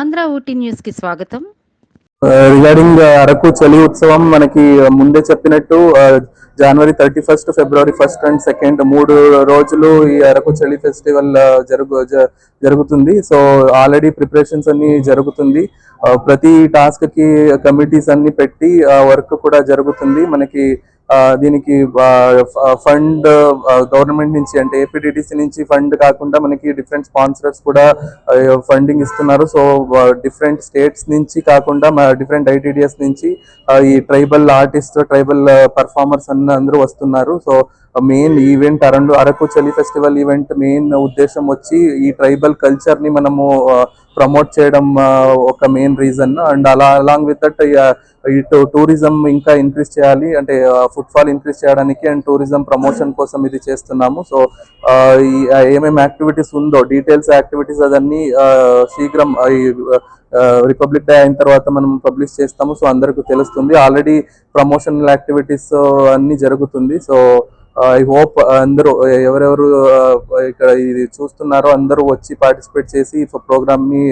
ఆంధ్ర ఊటీ న్యూస్కి స్వాగతం. Uh, regarding uh, Araku చలి ఉత్సవం మనకి uh, ముందే చెప్పినట్టు జనవరి thirty first February first and second మూడు రోజులు ఈ అరకు చలి ఫెస్టివల్ జరుగు జ- జరుగుతుంది. సో ఆల్రెడీ ప్రిపరేషన్స్ అన్ని జరుగుతుంది. ప్రతి టాస్క్కి కమిటీస్ అన్ని పెట్టి వర్క్ కూడా జరుగుతుంది. మనకి దీనికి ఫండ్ గవర్నమెంట్ నుంచి అంటే ఏపీడిటిసి నుంచి ఫండ్ కాకుండా మనకి డిఫరెంట్ స్పాన్సర్స్ కూడా ఫండింగ్ ఇస్తున్నారు. సో డిఫరెంట్ స్టేట్స్ నుంచి కాకుండా డిఫరెంట్ ఐటీడిఎస్ నుంచి ఈ ట్రైబల్ ఆర్టిస్ట్ ట్రైబల్ పర్ఫార్మర్స్ అన్న అందరూ వస్తున్నారు. So main event around Araku Chali festival event main ఉద్దేశం వచ్చి ఈ ట్రైబల్ కల్చర్ని మనము ప్రమోట్ చేయడం ఒక మెయిన్ రీజన్ అండ్ అలా అలాంగ్ విత్ దట్ ఇటు టూరిజం ఇంకా ఇంక్రీజ్ చేయాలి. అంటే ఫుట్ఫాల్ ఇంక్రీజ్ చేయడానికి అండ్ టూరిజం ప్రమోషన్ కోసం ఇది చేస్తున్నాము. సో ఈ ఏమేమి యాక్టివిటీస్ ఉందో డీటెయిల్స్ యాక్టివిటీస్ అదన్నీ శీఘ్రం రిపబ్లిక్ డే అయిన తర్వాత మనం పబ్లిష్ చేస్తాము. సో అందరికీ తెలుస్తుంది. ఆల్రెడీ ప్రమోషనల్ యాక్టివిటీస్ అన్నీ జరుగుతుంది. సో ఐ హోప్ అందరూ ఎవరెవరు ఇక్కడ ఇది చూస్తున్నారో అందరూ వచ్చి పార్టిసిపేట్ చేసి ఈ ప్రోగ్రామ్ని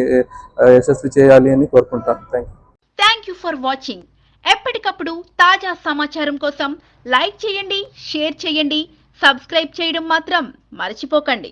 యశస్వి చేయాలి అని కోరుకుంటాను. Thank thank you for watching ఎప్పటికప్పుడు తాజా సమాచారం కోసం లైక్ చేయండి షేర్ చేయండి సబ్స్క్రైబ్ చేయడం మాత్రం మర్చిపోకండి.